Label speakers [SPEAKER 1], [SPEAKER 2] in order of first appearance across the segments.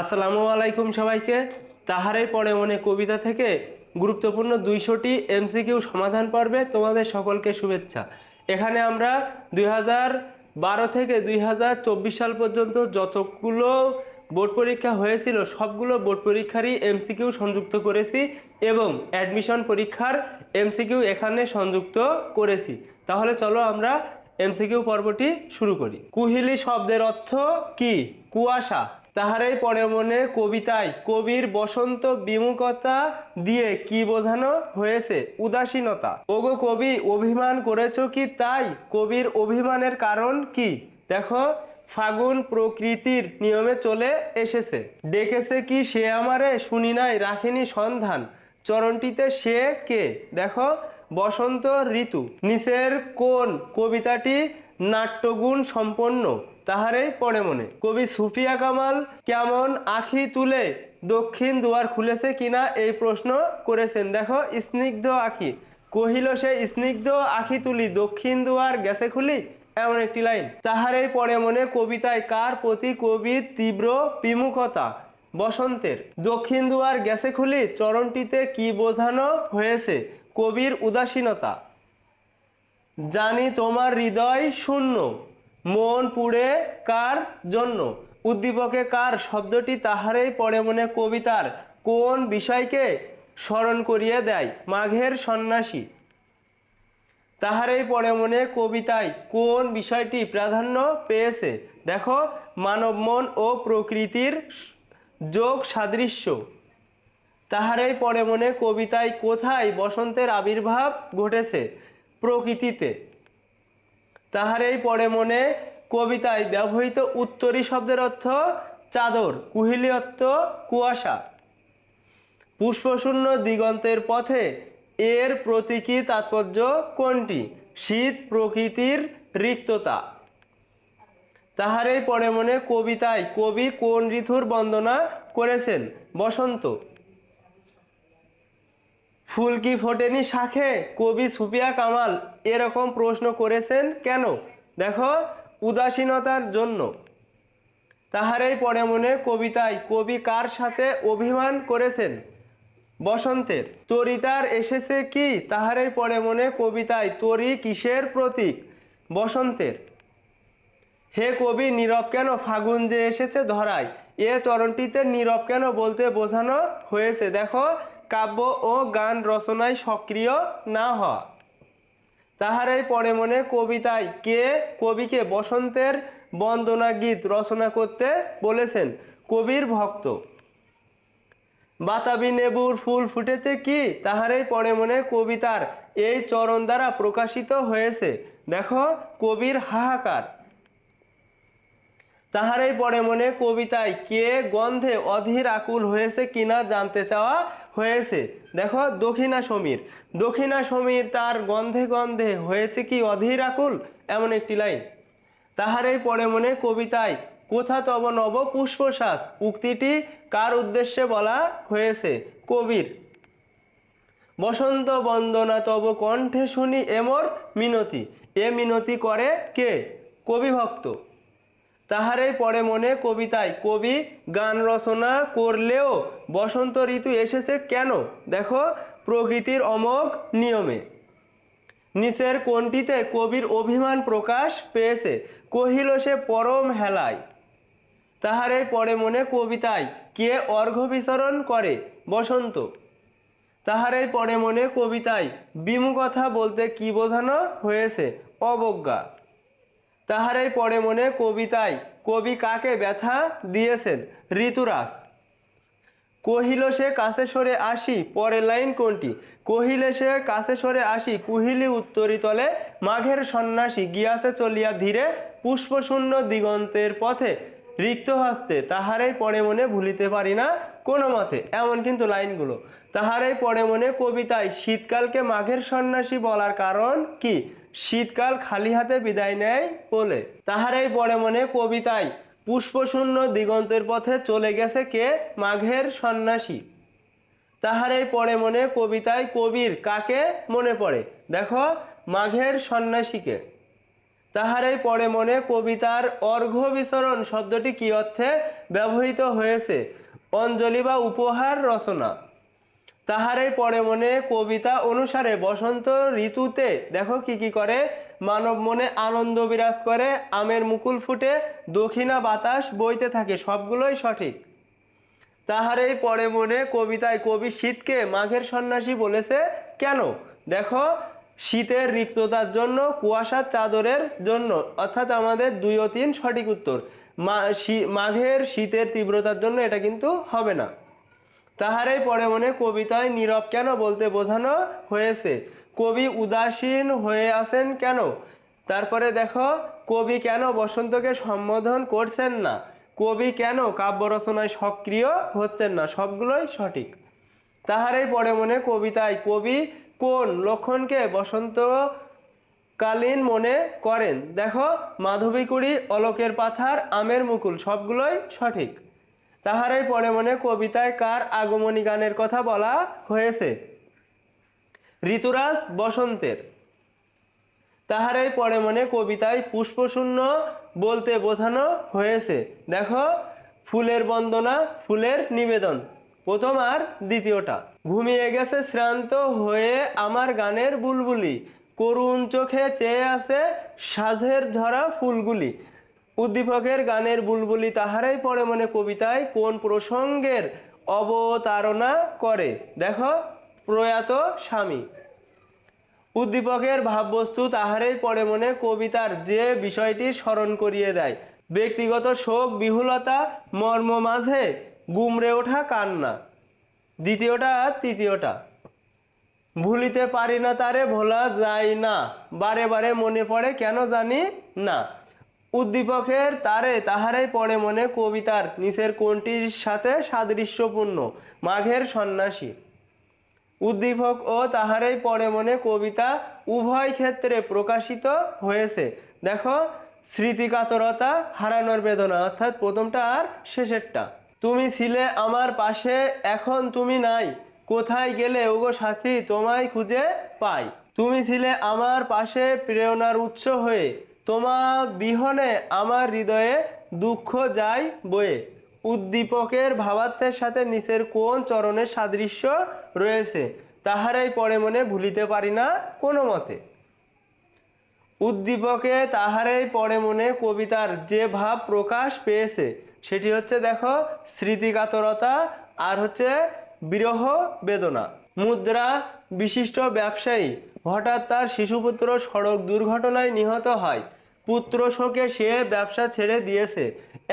[SPEAKER 1] আসসালামু আলাইকুম সবাইকে। তাহারে পড়ে মনে কবিতা থেকে গুরুত্বপূর্ণ দুইশোটি এমসিকিউ সমাধান পর্বে তোমাদের সকলকে শুভেচ্ছা। এখানে আমরা দুই বারো থেকে দুই হাজার চব্বিশ সাল পর্যন্ত যতগুলো বোর্ড পরীক্ষা হয়েছিল, সবগুলো বোর্ড পরীক্ষারই এমসিকিউ সংযুক্ত করেছি এবং অ্যাডমিশন পরীক্ষার এমসিকিউ এখানে সংযুক্ত করেছি। তাহলে চলো আমরা এমসিকিউ পর্বটি শুরু করি। কুহিলি শব্দের অর্থ কি? কুয়াশা। তাহারাই পরে মনে কবিতায় কবির বসন্ত বিমুখতা দিয়ে কি বোঝানো হয়েছে? উদাসীনতা। ওগো কবি, অভিমান করেছ কি তাই? কবির অভিমানের কারণ কি? দেখো, ফাগুন প্রকৃতির নিয়মে চলে এসেছে। ডেকেছে কি সে আমারে? শুনি নাই, রাখেনি সন্ধান। চরণটিতে সে কে? দেখো, বসন্ত ঋতু। নিচের কোন কবিতাটি নাট্যগুণ সম্পন্ন। তাহারেই পড়ে মনে। কবি সুফিয়া কামাল কেমন আখি তুলে দক্ষিণ দুয়ার খুলেছে কিনা এই প্রশ্ন করেছেন। দেখো, স্নিগ্ধ আখি। কহিল সে, স্নিগ্ধ আখি তুলি, দক্ষিণ দুয়ার গেছে খুলি? এমন একটি লাইন। তাহারেই পড়ে মনে কবিতায় কার প্রতি কবির তীব্র বিমুখতা? বসন্তের। দক্ষিণ দুয়ার গেছে খুলি, চরণটিতে কি বোঝানো হয়েছে? কবির উদাসীনতা। জানি তোমার হৃদয় শূন্য। মন পুড়ে কার জন্য? উদ্দীপকে কার শব্দটি তাহারেই পড়ে মনে কবিতার? কোন বিষয়কে স্মরণ করিয়ে দেয় মাঘের সন্ন্যাসী? তাহারেই পড়ে মনে কবিতায় কোন বিষয়টি প্রাধান্য পেয়েছে? দেখো, মানব মন ও প্রকৃতির যোগ সাদৃশ্য। তাহারেই পড়ে মনে কবিতায় কোথায় বসন্তের আবির্ভাব ঘটেছে? প্রকৃতিতে। তাহারেই পড়ে মনে কবিতায় ব্যবহৃত উত্তরী শব্দের অর্থ চাদর কুহিলি অর্থ কুয়াশা। পুষ্পশূন্য দিগন্তের পথে এর প্রতীকী তাৎপর্য কোনটি? শীত প্রকৃতির রিক্ততা। তাহারেই পড়ে মনে কবিতায় কবি কোন ঋতুর বন্দনা করেছেন? বসন্ত। ফুল কি ফোটেনি শাখে? কবি সুফিয়া কামাল এরকম প্রশ্ন করেছেন কেন? দেখো, উদাসীনতার জন্য। তাহারেই পরে মনে কবিতায়, কবি কার সাথে অভিমান করেছেন? বসন্তের। তরিতার এসেছে কি? তাহারেই পরে মনে কবিতায়, তরি কিসের প্রতীক? বসন্তের। হে কবি, নীরব কেন? ফাগুন যে এসেছে ধরায়। এ চরণটিতে নীরব কেন বলতে বোঝানো হয়েছে? দেখো, কাব্য ও গান রচনায় সক্রিয় না হওয়া। তাহারাই পড়ে মনে কবিতায় কে কবিকে বসন্তের বন্দনা গীত রচনা করতে বলেছেন কবির ভক্ত। বাতাবি নেবুর ফুল ফুটেছে কি? তাহারাই পড়ে মনে কবিতার এই চরণ দ্বারা প্রকাশিত হয়েছে। দেখো কবির হাহাকার। তাহারাই পড়ে মনে কবিতায় কে গন্ধে অধীর আকুল হয়েছে কিনা জানতে চাওয়া হয়েছে। দেখো, দক্ষিণা সমীর। দক্ষিণা সমীর তার গন্ধে গন্ধে হয়েছে কি অধীর আকুল? এমন একটি লাইন। তাহারাই পড়ে মনে কবিতায়, কোথা তব নব পুষ্পশ্বাস উক্তিটি কার উদ্দেশ্যে বলা হয়েছে? কবির। বসন্ত বন্দনা তব কণ্ঠে শুনি এমর মিনতি। এ মিনতি করে কে? কবি ভক্ত তাহারেই পরে মনে কবিতায়, কবি গান রচনা করলেও বসন্ত ঋতু এসেছে কেন? দেখো, প্রকৃতির অমোঘ নিয়মে। নিচের কোনটিতে কবির অভিমান প্রকাশ পেয়েছে, কহিল সে পরম হেলায়। তাহারে পরে মনে কবিতায়, কে অর্ঘ্য বিচরণ করে বসন্ত? তাহারে পরে মনে কবিতায় বিমুখতা বলতে কি বোঝানো হয়েছে? অবজ্ঞা। তাহারাই পড়ে মনে কবিতায়, কবি কাকে ব্যথা দিয়েছেন? ঋতুরাজ। কহিল সে, কাছে সরে আসি, পরের লাইন কোনটি? কহিলে সে, কাছে সরে আসি, কুহিলি উত্তরি তলে, মাঘের সন্ন্যাসী গিয়াছে চলিয়া ধীরে, পুষ্পশূন্য দিগন্তের পথে, রিক্ত হস্তে, তাহারাই পরে মনে ভুলিতে পারি না কোনো মতে। এমন কিন্তু লাইনগুলো। তাহারাই পড়ে মনে কবিতায়, শীতকালকে মাঘের সন্ন্যাসী বলার কারণ কি? শীতকাল খালি হাতে বিদায় নেয় বলে। তাহারাই পড়ে মনে কবিতায়, পুষ্পশূন্য দিগন্তের পথে চলে গেছে কে মাঘের সন্ন্যাসী। তাহারাই পড়ে মনে কবিতায় কবির কাকে মনে পড়ে? দেখো, মাঘের সন্ন্যাসীকে। তাহারই পরে মনে কবিতার অর্ঘ্য বিচরণ শব্দটি কি অর্থে ব্যবহৃত হয়েছে? অঞ্জলি বা উপহার রচনা। তাহারই পরে মনে কবিতা অনুসারে বসন্ত ঋতুতে দেখো কি কি করে। মানব মনে আনন্দ বিরাজ করে, আমের মুকুল ফুটে, দক্ষিণা বাতাস বইতে থাকে, সবগুলোই সঠিক। তাহারই পরে মনে কবিতায় কবি শীতকে মাঘের সন্ন্যাসী বলেছে, কেন? দেখো, শীতের রিক্ততার জন্য, কুয়াশার চাদরের জন্য। অর্থাৎ আমাদের দুই ও তিন সঠিক উত্তর। মাঘের শীতের তীব্রতার জন্য এটা কিন্তু হবে না। তাহারই পরে মনে কবিতায় নীরব কেন বলতে বোঝানো হয়েছে? কবি উদাসীন হয়ে আছেন কেন? তারপরে দেখো, কবি কেন বসন্তকে সম্বোধন করছেন না? কবি কেন কাব্য রচনায় সক্রিয় হচ্ছেন না? সবগুলোই সঠিক। তাহারই পরে মনে কবিতায়, কবি কোন লক্ষণকে বসন্ত কালীন মনে করেন? দেখো, মাধবীকুড়ি, অলোকের পাথার, আমের মুকুল, সবগুলোই সঠিক। তাহারাই পরে মনে কবিতায় কার আগমনী গানের কথা বলা হয়েছে? ঋতুরাজ বসন্তের। তাহারাই পরে মনে কবিতায় পুষ্পশূন্য বলতে বোঝানো হয়েছে। দেখো, ফুলের বন্দনা, ফুলের নিবেদন। প্রথম আর দ্বিতীয়টা। ঘুমিয়ে গেছে শ্রান্ত হয়ে আমার গানের বুলবুলি। করুণ চোখে চেয়ে আছে সাজের ঝরা ফুলগুলি। উদ্দীপকের গানের বুলবুলি তাহারাই পরে মনে কবিতায় কোন প্রসঙ্গের অবতারণা করে? দেখো, প্রয়াত স্বামী। উদ্দীপকের ভাববস্তু তাহারাই পরে মনে কবিতার যে বিষয়টি স্মরণ করিয়ে দেয়। ব্যক্তিগত শোক, বিহুলতা, মর্ম মাঝে গুমরে ওঠা কান্না। দ্বিতীয়টা আর তৃতীয়টা। ভুলিতে পারি না তারে, ভোলা যায় না। বারে বারে মনে পড়ে কেন জানি না। উদ্দীপকের তারে তাহারাই পড়ে মনে কবিতার নিচের কোনটির সাথে সাদৃশ্যপূর্ণ? মাঘের সন্ন্যাসী। উদ্দীপক ও তাহারাই পরে মনে কবিতা উভয় ক্ষেত্রে প্রকাশিত হয়েছে। দেখো, স্মৃতিকাতরতা হারানোর বেদনা, অর্থাৎ প্রথমটা আর শেষেরটা। তুমি ছিলে আমার পাশে, এখন তুমি নাই। কোথায় গেলে, ওগো সাথী, তোমায় খুঁজে পাই। তুমি ছিলে আমার পাশে, প্রেরণার উৎস হয়ে। তোমার বিহনে আমার হৃদয়ে দুঃখ যায় বয়ে। উদ্দীপকের ভাবার্থের সাথে নিচের কোন চরণের সাদৃশ্য রয়েছে, তাহারাই পরে মনে ভুলিতে পারি না কোনো মতে। উদ্দীপকে তাহারাই পরে মনে কবিতার যে ভাব প্রকাশ পেয়েছে, সেটি হচ্ছে দেখো স্মৃতিকাতরতা আর হচ্ছে বিরহ বেদনা। মুদ্রা বিশিষ্ট ব্যবসায়ী হঠাৎ তার শিশুপুত্র সড়ক দুর্ঘটনায় নিহত হয়। পুত্র শোকে সে ব্যবসা ছেড়ে দিয়েছে।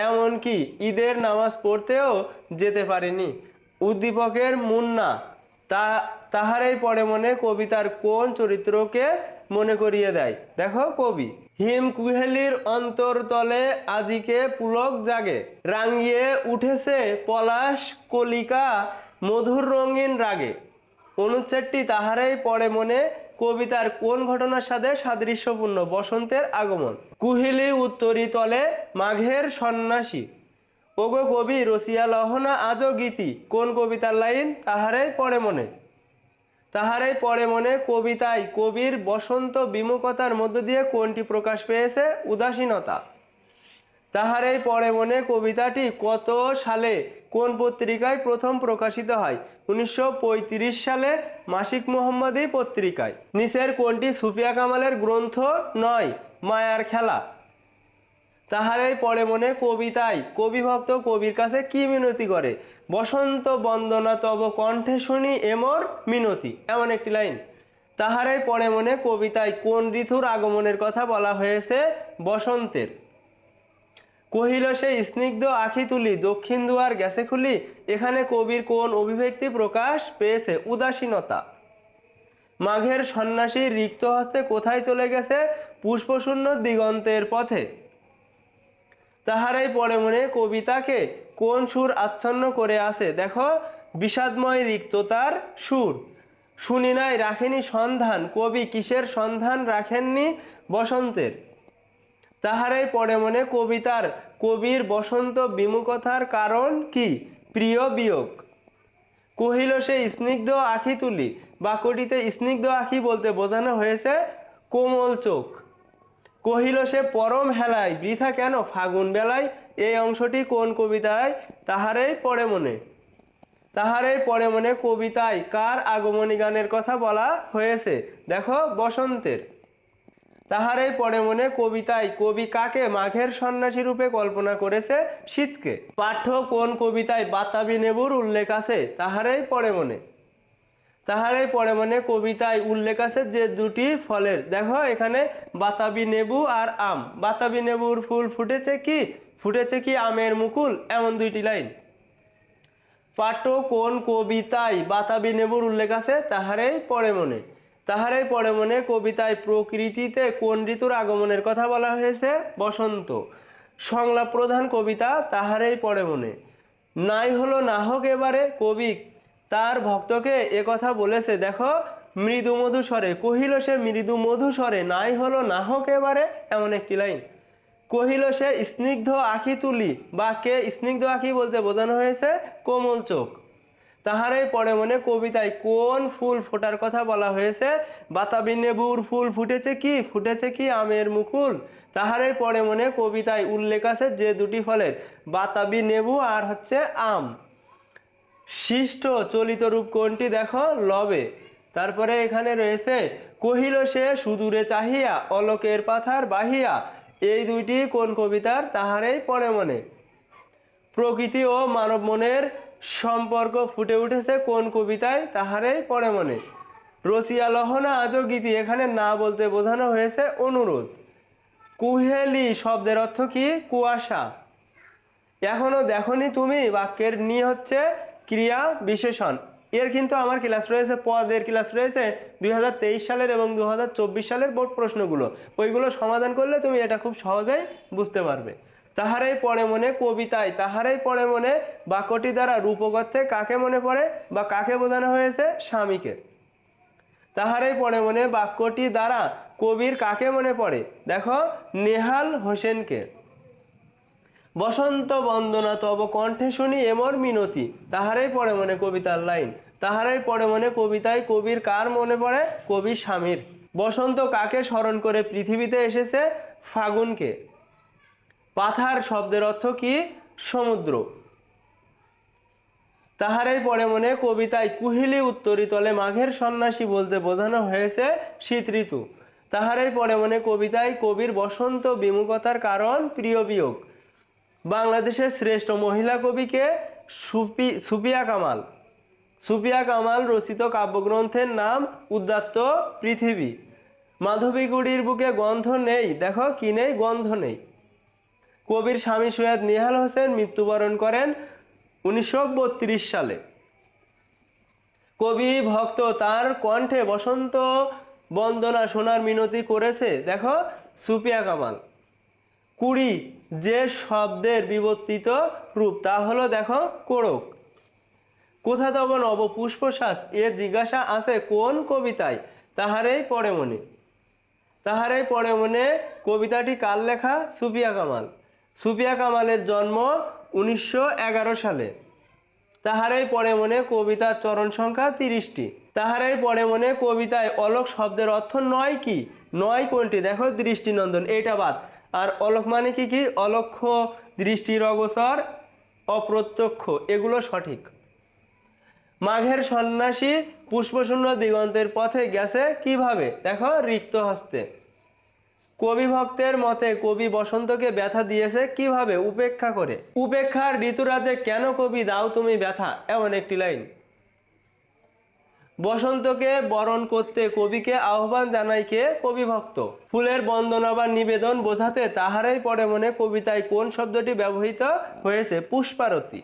[SPEAKER 1] এমনকি ঈদের নামাজ পড়তেও যেতে পারেনি। উদ্দীপকের মুন্না তা, তাহারাই পরে মনে কবিতার কোন চরিত্রকে মনে করিয়ে দেয়? দেখো কবি, হিম কুহেলির অন্তরতলে আজিকে পুলক জাগে, রাঙিয়ে উঠেছে পলাশ কলিকা মধুর রঙিন রাগে। অনুচ্ছেদটি তাহারাই পরে মনে কবিতার কোন ঘটনার সাথে সাদৃশ্যপূর্ণ বসন্তের আগমন? কুহিলি উত্তরি তলে মাঘের সন্ন্যাসী। ওগো কবি, রসিয়া লহনা, আজও গীতি। কোন কবিতার লাইন তাহারাই পড়ে মনে? তাহারাই পড়ে মনে কবিতায় কবির বসন্ত বিমুখতার মধ্য দিয়ে কোনটি প্রকাশ পেয়েছে? উদাসীনতা। তাহারাই পড়ে মনে কবিতাটি কত সালে, কোন পত্রিকায় প্রথম প্রকাশিত হয়? উনিশশো পঁয়ত্রিশ সালে মাসিক মোহাম্মদী পত্রিকায়। নিচের কোনটি সুফিয়া কামালের গ্রন্থ নয়? মায়ার খেলা। তাহারাই পরে মনে কবিতায় কবিভক্ত কবির কাছে কি মিনতি করে? বসন্ত বন্দনা তব কণ্ঠে শুনি এমর মিনতি। এমন একটি লাইন। তাহারাই পরে মনে কবিতায় কোন ঋতুর আগমনের কথা বলা হয়েছে বসন্তের। কহিল সে স্নিগ্ধ আখি তুলি, দক্ষিণ দুয়ার গেছে খুলি, এখানে কবির কোন অভিব্যক্তি প্রকাশ পেয়েছে? উদাসীনতা। মাঘের সন্ন্যাসী রিক্ত হস্তে কোথায় চলে গেছে? পুষ্পশূন্য দিগন্তের পথে। তাহারাই পরে মনে কবিতাকে কোন সুর আচ্ছন্ন করে আছে? দেখো, বিষাদময় রিক্ততার সুর। শুনি নাই, রাখেনি সন্ধান। কবি কিসের সন্ধান রাখেননি বসন্তের? তাহারাই পরে মনে কবিতার, কবির বসন্ত বিমুখতার কারণ কি? প্রিয় বিয়োগ। কহিল সে স্নিগ্ধ আখি তুলি বাক্যটিতে স্নিগ্ধ আখি বলতে বোঝানো হয়েছে কোমল চোখ। কহিল সে পরম হেলায়, বৃথা কেন ফাগুন বেলায়? এই অংশটি কোন কবিতায়? তাহারেই পড়ে মনে। তাহারেই পড়ে মনে কবিতায় কার আগমনী গানের কথা বলা হয়েছে? দেখো বসন্তের। তাহারেই পড়ে মনে কবিতায়, কবি কাকে? মাঘের সন্ন্যাসী রূপে কল্পনা করেছে শীতকে। পাঠ্য কোন কবিতায়? বাতাবি নেবুর উল্লেখ আছে তাহারেই পড়ে মনে। তাহারেই পড়ে মনে কবিতায় উল্লেখ আছে যে দুটি ফলের। দেখো এখানে বাতাবি নেবু আর আম। বাতাবি নেবুর ফুল ফুটেছে কি? ফুটেছে কি আমের মুকুল? এমন দুইটি লাইন। পাঠ্য কোন কবিতায় বাতাবি নেবুর উল্লেখ আছে তাহারেই পড়ে মনে। তাহারেই পড়ে মনে কবিতায় প্রকৃতিতে কোন ঋতুর আগমনের কথা বলা হয়েছে বসন্ত। সংলাপ প্রধান কবিতা তাহারাই পড়ে মনে। নাই হলো না হোক এবারে কবি তার ভক্তকে এ কথা বলেছে, দেখো, মৃদু মধু স্বরে। কহিল সে, মৃদু মধু স্বরে, নাই হলো না হোক এবারে, এমন একটি লাইন। কহিল সে, স্নিগ্ধ আখি তুলি, বা কে স্নিগ্ধ আখি বলতে বোঝানো হয়েছে, কোমল চোখ। তাহারাই পড়ে মনে কবিতায় কোন ফুল ফোটার কথা বলা হয়েছে? বাতাবি নেবুর ফুল ফুটেছে কি? ফুটেছে কি আমের মুকুল? তাহারাই পড়ে মনে কবিতায় উল্লেখ আছে যে দুটি ফলের, বাতাবি নেবু আর হচ্ছে আম। শিষ্ট চলিত রূপ কোনটি দেখো? লবে। তারপরে এখানে রয়েছে, কহিল সে সুদূরে চাহিয়া, অলোকের পাথার বাহিয়া। এই দুইটি কোন কবিতার? তাহারেই পড়ে মনে। প্রকৃতি ও মানব মনের সম্পর্ক ফুটে উঠেছে কোন কবিতায়? তাহারেই পড়ে মনে। রসিয়া লহনা আজও গীতি এখানে না বলতে বোঝানো হয়েছে অনুরোধ। কুহেলি শব্দের অর্থ কি? কুয়াশা। এখনও দেখনি তুমি বাক্যের নি হচ্ছে ক্রিয়া বিশেষণ। এর কিন্তু আমার ক্লাস রয়েছে, পদের ক্লাস রয়েছে দুই হাজার তেইশ সালের এবং দুই হাজার চব্বিশ সালের বোর্ড প্রশ্নগুলো। ওইগুলো সমাধান করলে তুমি এটা খুব সহজেই বুঝতে পারবে। তাহারাই পড়ে মনে কবিতায়, তাহারাই পড়ে মনে বাক্যটি দ্বারা রূপকথে কাকে মনে পড়ে বা কাকে বোঝানো হয়েছে? স্বামীকে। তাহারাই পড়ে মনে বাক্যটি দ্বারা কবির কাকে মনে পড়ে? দেখো, নেহাল হোসেনকে। বসন্ত বন্দনা তব কণ্ঠে শুনি এমর মিনতি। তাহারাই পড়ে মনে কবিতার লাইন। তাহারাই পড়ে মনে কবিতায় কবির কার মনে পড়ে? কবি স্বামীর। বসন্ত কাকে স্মরণ করে পৃথিবীতে এসেছে? ফাগুনকে। পাথার শব্দের অর্থ কি? সমুদ্র। তাহারাই পরে মনে কবিতায় কুহিলি উত্তরিতলে মাঘের সন্ন্যাসী বলতে বোঝানো হয়েছে শীত ঋতু। তাহারাই পরে মনে কবিতায় কবির বসন্ত বিমুখতার কারণ প্রিয় বিয়োগ। বাংলাদেশের শ্রেষ্ঠ মহিলা কবিকে সুপি সুফিয়া কামাল। সুফিয়া কামাল রচিত কাব্যগ্রন্থের নাম উদ্যাত্ত পৃথিবী। মাধবীগুড়ির বুকে গন্ধ নেই, দেখো কি নেই গন্ধ নেই। কবির স্বামী সৈয়দ নিহাল হোসেন মৃত্যুবরণ করেন উনিশশো বত্রিশ সালে। কবি, ভক্ত তার কণ্ঠে বসন্ত বন্দনা শোনার মিনতি করেছে। দেখো, সুপিয়া কামাল। কুড়ি যে শব্দের বিবর্তিত রূপ, তা হলো দেখো কোড়ক কোথা তব নব পুষ্পশ্বাস এর জিজ্ঞাসা আছে কোন কবিতায়? তাহারেই পড়ে মনে। তাহারেই পড়ে মনে কবিতাটি কার লেখা? সুপিয়া কামাল। সুপিয়া কামালের জন্ম উনিশশো এগারো সালে। তাহারাই পড়ে মনে কবিতার চরণ সংখ্যা তিরিশটি। তাহারাই পড়ে মনে কবিতায় অলোক শব্দের অর্থ নয় কি? নয় কোনটি? দেখো দৃষ্টিনন্দন, এইটা বাদ। আর অলোক মানে কি কি? অলক্ষ দৃষ্টির অগোচর অপ্রত্যক্ষ, এগুলো সঠিক। মাঘের সন্ন্যাসী পুষ্পশূন্য দিগন্তের পথে গেছে কীভাবে? দেখো রিক্ত হস্তে কবি ভক্তের মতে কবি বসন্তকে ব্যথা দিয়েছে কীভাবে, উপেক্ষা করে? উপেক্ষার ঋতুরাজে কেন কবি দাও তুমি ব্যথা? এমন একটি লাইন। বসন্তকে বরণ করতে কবিকে আহ্বান জানাই কে? কবি ভক্ত। ফুলের বন্দনা বা নিবেদন বোঝাতে তাহারাই পড়ে মনে কবিতায় কোন শব্দটি ব্যবহৃত হয়েছে? পুষ্পারতি।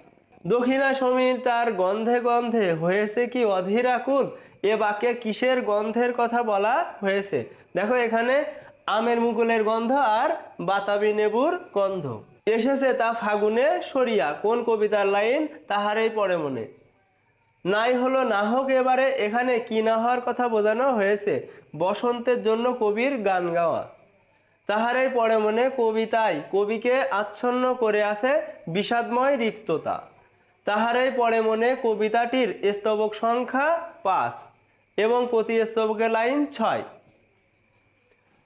[SPEAKER 1] দক্ষিণা সমীর তার গন্ধে গন্ধে হয়েছে কি অধীর আকুল? এ বাক্যে কিসের গন্ধের কথা বলা হয়েছে? দেখো এখানে আমের মুকুলের গন্ধ আর বাতাবি নেবুর গন্ধ। এসেছে তা ফাগুনে সরিয়া, কোন কবিতার লাইন তাহারেই পড়ে মনে। নাই হলো না হোক এবারে, এখানে কি না হওয়ার কথা বোঝানো হয়েছে, বসন্তের জন্য কবির গান গাওয়া। তাহারাই পড়ে মনে কবিতায়, কবিকে আচ্ছন্ন করে আছে বিষাদময় রিক্ততা। তাহারাই পড়ে মনে কবিতাটির স্তবক সংখ্যা পাঁচ এবং প্রতি স্তবকের লাইন ছয়।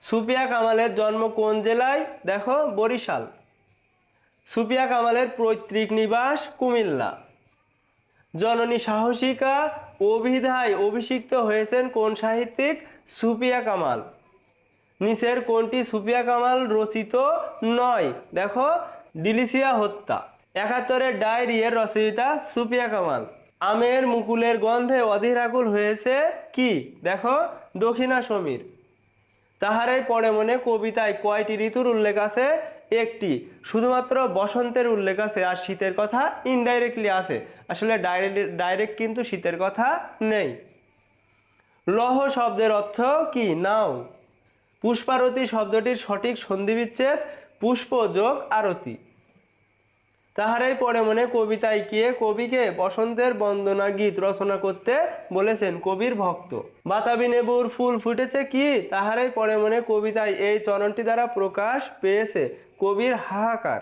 [SPEAKER 1] সুপিয়া কামালের জন্ম কোন জেলায়? দেখো, বরিশাল। সুপিয়া কামালের পৈতৃক নিবাস কুমিল্লা। জননী সাহসিকা অভিধায় অভিষিক্ত হয়েছেন কোন সাহিত্যিক? সুপিয়া কামাল। নিচের কোনটি সুপিয়া কামাল রচিত নয়? দেখো, ডিলিসিয়া হত্যা। একাত্তরের ডায়েরি এর রচয়িতা সুপিয়া কামাল। আমের মুকুলের গন্ধে অধীরাকুল হয়েছে কি? দেখো দক্ষিণা সমীর তাহারাই পরে মনে কবিতায় কয়টি ঋতুর উল্লেখ আছে? একটি, শুধুমাত্র বসন্তের উল্লেখ আছে আর শীতের কথা ইনডাইরেক্টলি আছে। আসলে ডাইরেক্ট ডাইরেক্ট কিন্তু শীতের কথা নেই। লহ শব্দের অর্থ কি? নাও। পুষ্পারতি শব্দটির সঠিক সন্ধিবিচ্ছেদ, পুষ্প যোগ আরতি। তাহারাই পরে মনে কবিতায় গিয়ে কবিকে বসন্তের বন্দনা গীত রচনা করতে বলেছেন কবির ভক্ত। বাতাবি নেবুর ফুল ফুটেছে কি? তাহারাই পরে মনে কবিতায় এই চরণটি দ্বারা প্রকাশ পেয়েছে কবির হাহাকার।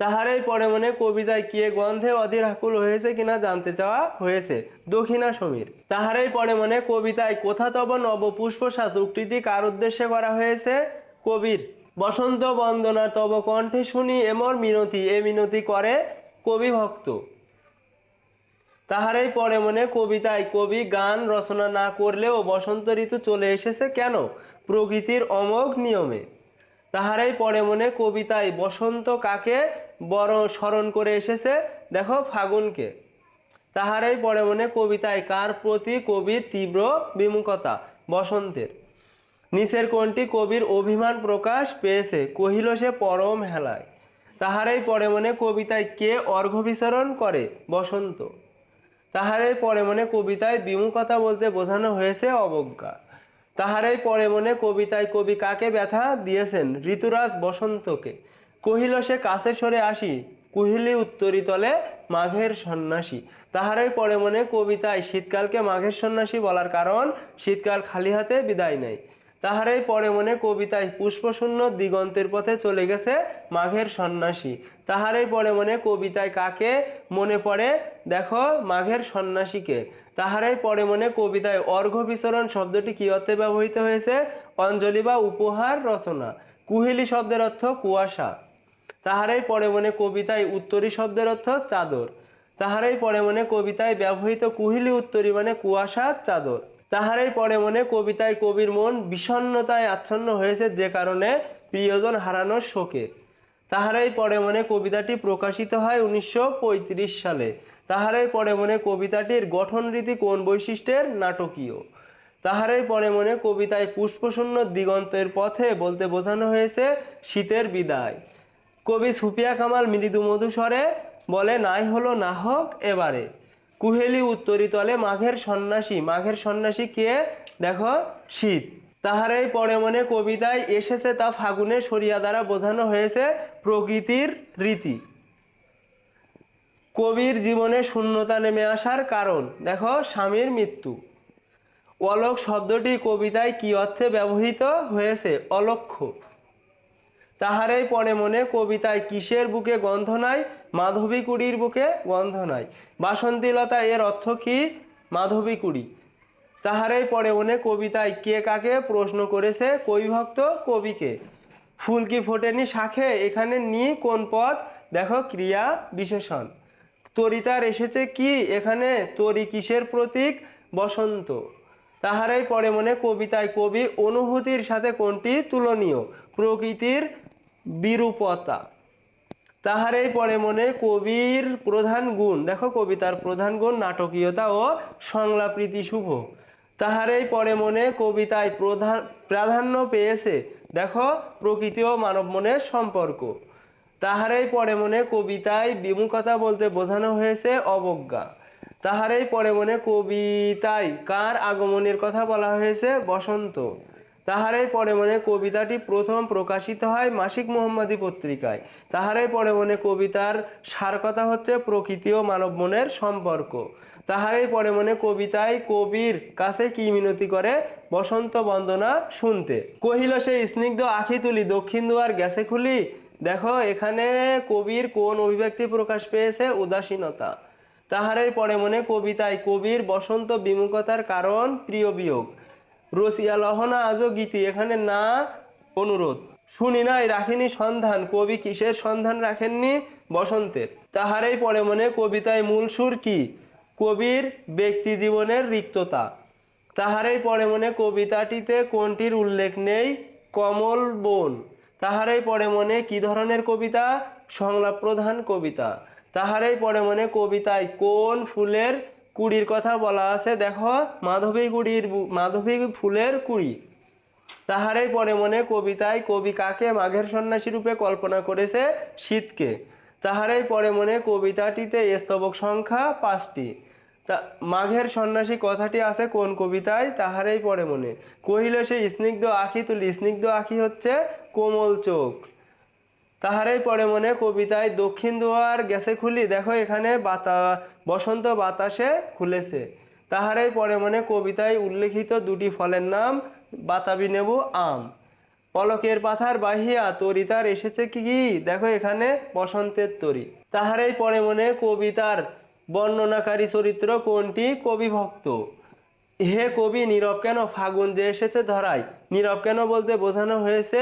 [SPEAKER 1] তাহারাই পরে মনে কবিতায় কে গন্ধে অধীর আকুল হয়েছে কিনা জানতে চাওয়া হয়েছে দক্ষিণা সমীর। তাহারাই পরে মনে কবিতায় কোথা তব নবপুষ্প সাজ উক্তিটি কার উদ্দেশ্যে করা হয়েছে? কবির বসন্ত বন্দনা তব কণ্ঠে শুনি এমর মিনতি, এ মিনতি করে কবি ভক্ত। তাহারাই পরে মনে কবিতায় কবি গান রচনা না করলেও বসন্ত ঋতু চলে এসেছে কেন? প্রকৃতির অমোঘ নিয়মে। তাহারাই পরে মনে কবিতায় বসন্ত কাকে বড় স্মরণ করে এসেছে? দেখো ফাগুনকে। তাহারাই পরে মনে কবিতায় কার প্রতি কবির তীব্র বিমুখতা? বসন্তের। নিচের কোনটি কবির অভিমান প্রকাশ পেয়েছে, কহিল সে পরম হেলায়। তাহারাই পরে মনে কবিতায় কে অর্ঘ্য বিচরণ করে, বসন্ত? তাহারাই পরে মনে কবিতায় বিমুখতা বলতে বোঝানো হয়েছে অবজ্ঞা। তাহারাই পরে মনে কবিতায় কবি কাকে ব্যথা দিয়েছেন, ঋতুরাজ বসন্তকে? কহিল সে কাছে সরে আসি, কুহিলি উত্তরি তলে মাঘের সন্ন্যাসী। তাহারাই পরে মনে কবিতায়, শীতকালকে মাঘের সন্ন্যাসী বলার কারণ, শীতকাল খালি হাতে বিদায় নেয়। তাহারাই পরে মনে কবিতায় পুষ্পশূন্য দিগন্তের পথে চলে গেছে মাঘের সন্ন্যাসী। তাহারাই পরে মনে কবিতায় কাকে মনে পড়ে? দেখো, মাঘের সন্ন্যাসীকে। তাহারাই পরে মনে কবিতায় অর্ঘ্য বিচরণ শব্দটি কি অর্থে ব্যবহৃত হয়েছে? অঞ্জলি বা উপহার রচনা। কুহেলি শব্দের অর্থ কুয়াশা। তাহারাই পরে মনে কবিতায় উত্তরী শব্দের অর্থ চাদর। তাহারাই পরে মনে কবিতায় ব্যবহৃত কুহিলি উত্তরী মানে কুয়াশা চাদর। তাহারাই পরে মনে কবিতায় কবির মন বিষণ্ণতায় আচ্ছন্ন হয়েছে যে কারণে প্রিয়জন হারানোর শোকে। তাহারাই পরে মনে কবিতাটি প্রকাশিত হয় উনিশশো পঁয়ত্রিশ সালে। তাহারাই পরে মনে কবিতাটির গঠনরীতি কোন বৈশিষ্ট্যের? নাটকীয়। তাহারাই পরে মনে কবিতায় পুষ্পশূন্য দিগন্তের পথে বলতে বোঝানো হয়েছে শীতের বিদায়। কবি সুপিয়া কামাল মৃদু মধুস্বরে বলে, নাই হলো না হোক এবারে। কুহেলি উত্তরিতলে মাঘের সন্ন্যাসী। মাঘের সন্ন্যাসী কে? দেখো, শীত। তাহারাই পরে মনে কবিতায় এসেছে তা ফাগুনে সরিয়া দ্বারা বোঝানো হয়েছে প্রকৃতির রীতি। কবির জীবনে শূন্যতা নেমে আসার কারণ, দেখো, স্বামীর মৃত্যু। অলোক শব্দটি কবিতায় কি অর্থে ব্যবহৃত হয়েছে? অলক্ষ্য। তাহারাই পরে মনে কবিতায় কিসের বুকে গন্ধ নাই, মাধবী কুড়ির বুকে গন্ধ নাই। বাসন্তীলতা এর অর্থ কি? মাধবী কুড়ি। তাহারাই পরে মনে কবিতায় কে কাকে প্রশ্ন করেছে কবিভক্ত কবিকে। ফুল কি ফোটেনি শাখে, এখানে নি কোন পদ দেখো ক্রিয়া বিশেষণ। তরিতার এসেছে কি? এখানে তরি কিসের প্রতীক? বসন্ত। তাহারাই পরে মনে কবিতায় কবি অনুভূতির সাথে কোনটি তুলনীয়? প্রকৃতির বিরূপতা। তাহারাই পরে মনে কবির প্রধান গুণ। দেখো কবিতার প্রধান গুণ, নাটকীয়তা ও সংলাপৃতি শুভ। তাহারাই পরে মনে কবিতায় প্রধান প্রাধান্য পেয়েছে। দেখো প্রকৃতি ও মানব মনের সম্পর্ক। তাহারাই পরে মনে কবিতায় বিমুখতা বলতে বোঝানো হয়েছে অবজ্ঞা। তাহারাই পরে মনে কবিতায় কার আগমনের কথা বলা হয়েছে বসন্ত। তাহারাই পরে মনে কবিতাটি প্রথম প্রকাশিত হয় মাসিক মোহাম্মদী পত্রিকায়। তাহারাই পরে মনে কবিতার সার কথা হচ্ছে প্রকৃতি ও মানব মনের সম্পর্ক। তাহারাই পরে মনে কবিতায় কবির কাছে কি মিনতি করে বসন্ত বন্দনা শুনতে। কহিল সেই স্নিগ্ধ আখি তুলি দক্ষিণ দুয়ার গ্যাসে খুলি, দেখো এখানে কবির কোন অভিব্যক্তি প্রকাশ পেয়েছে উদাসীনতা। তাহারাই পরে মনে কবিতায় কবির বসন্ত বিমুখতার কারণ প্রিয় বিয়োগ। রসিয়া লহনা আজও গীতি, এখানে না অনুরোধ। শুনি নাই, রাখিনি সন্ধান, কবি কিসের সন্ধান রাখেননি বসন্তের? তাহারেই পরে মনে কবিতায় মূল সুর কি? কবির ব্যক্তি জীবনের রিক্ততা। তাহারেই পরে মনে কবিতাটিতে কোনটির উল্লেখ নেই? কমল বন। তাহারেই পরে মনে কি ধরনের কবিতা? সংলাপ প্রধান কবিতা। তাহারেই পরে মনে কবিতায় কোন ফুলের কুড়ির কথা বলা আছে, দেখো, মাধবী কুড়ির মাধবী ফুলের কুড়ি। তাহারেই পরে মনে কবিতায়, কবি কাকে? মাঘের সন্ন্যাসী রূপে কল্পনা করেছে শীতকে। তাহারেই পরে মনে কবিতাটিতে স্তবক সংখ্যা পাঁচটি। তা, মাঘের সন্ন্যাসী কথাটি আছে কোন কবিতায়? তাহারেই পরে মনে। কহিল সে, স্নিগ্ধ আখি তুলি, স্নিগ্ধ আখি হচ্ছে কোমল চোখ। তাহারেই পরে মনে কবিতায়, দক্ষিণ দুয়ার গেছে খুলি, দেখো এখানে বাতা বসন্ত বাতাসে খুলেছে। তাহারেই পরে মনে কবিতায় উল্লেখিত দুটি ফলের নাম বাতাবি নেবু আম। পলকের পাথার বাহিয়া তরিতার এসেছে কি কি? দেখো এখানে বসন্তের তরি। তাহারেই পরে মনে কবিতার বর্ণনাকারী চরিত্র কোনটি? কবি ভক্ত। হে কবি, নীরব কেন? ফাগুন যে এসেছে ধরায়। নীরব কেন বলতে বোঝানো হয়েছে?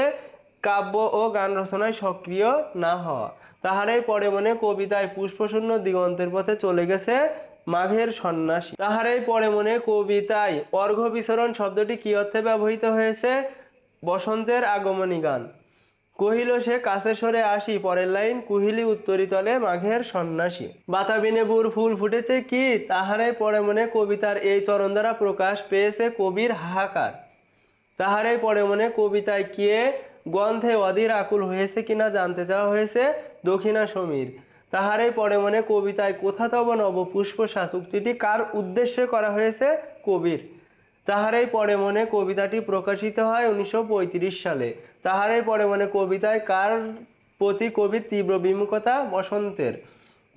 [SPEAKER 1] কাব্য ও গান রচনায় সক্রিয় না হওয়া। তাহারাই পরে মনে কবিতায় পুষ্পশূন্য দিগন্তের পথে চলে গেছে মাঘের সন্ন্যাসী। তাহারাই পরে মনে কবিতায় অর্ঘ বিচরণ শব্দটি কি অর্থে ব্যবহৃত হয়েছে? বসন্তের আগমনী গান। কহিল সে, কাছে সরে আসি, পরের লাইন কুহিলি উত্তরিতলে মাঘের সন্ন্যাসী। বাতাবি নেবুর ফুল ফুটেছে কি? তাহারাই পরে মনে কবিতার এই চরণ দ্বারা প্রকাশ পেয়েছে কবির হাহাকার। তাহারাই পরে মনে কবিতায় কে গন্ধে অধীর আকুল হয়েছে কিনা জানতে চাওয়া হয়েছে দক্ষিণা সমীর। তাহারে পরে মনে কবিতায় কোথা তব নব পুষ্প শাসুক্তিটি কার উদ্দেশ্যে করা হয়েছে কবির। তাহারাই পরে মনে কবিতাটি প্রকাশিত হয় উনিশশো পঁয়ত্রিশ সালে। তাহারাই পরে মনে কবিতায় কার প্রতি কবির তীব্র বিমুখতা বসন্তের।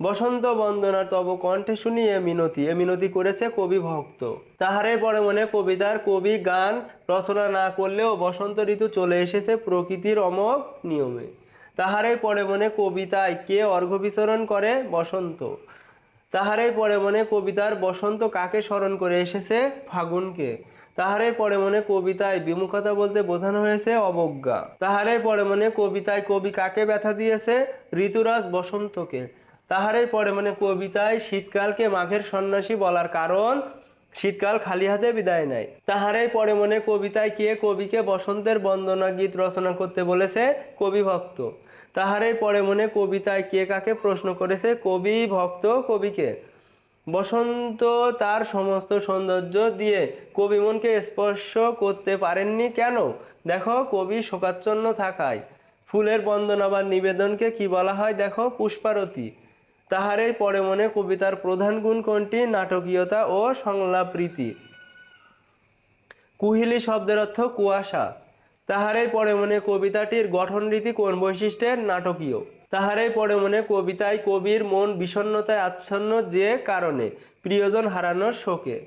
[SPEAKER 1] বসন্ত বন্দনার তব কণ্ঠে শুনি এ মিনতি এ মিনতি করেছে কবি ভক্ত। তাহারাই পরে মনে কবিতার কবি গান রচনা না করলেও বসন্ত ঋতু চলে এসেছে প্রকৃতির অমোঘ নিয়মে। তাহারাই পরে মনে কবিতায় কে অর্ঘ বিচরণ করে বসন্ত? তাহারাই পরে মনে কবিতার বসন্ত কাকে স্মরণ করে এসেছে ফাগুনকে? তাহারাই পরে মনে কবিতায় বিমুখতা বলতে বোঝানো হয়েছে অবজ্ঞা। তাহারাই পরে মনে কবিতায় কবি কাকে ব্যথা দিয়েছে? ঋতুরাজ বসন্তকে। তাহারাই পরে মনে কবিতায় শীতকালকে মাঘের সন্ন্যাসী বলার কারণ, শীতকাল খালি হাতে বিদায় নেয়। তাহারাই পরে মনে কবিতায় কে কবিকে বসন্তের বন্দনা গীত রচনা করতে বলেছে? কবি ভক্ত। তাহারাই পরে মনে কবিতায় কে কাকে প্রশ্ন করেছে? কবি ভক্ত কবিকে। বসন্ত তার সমস্ত সৌন্দর্য দিয়ে কবি মনকে স্পর্শ করতে পারেননি কেন? দেখো, কবি শোকাচ্ছন্ন থাকায়। ফুলের বন্দনা বা নিবেদনকে কি বলা হয়? দেখো, পুষ্পারতি। তাহারেই পরে মনে কবিতার প্রধান গুণ কোনটি? নাটকীয়তা ও সংলাপ রীতি কুহিলি শব্দের অর্থ কুয়াশা। তাহারাই পরে মনে কবিতাটির গঠন রীতি কোন বৈশিষ্ট্যের? নাটকীয়। তাহারাই পরে মনে কবিতায় কবির মন বিষণ্নতায় আচ্ছন্ন যে কারণে প্রিয়জন হারানোর শোকে।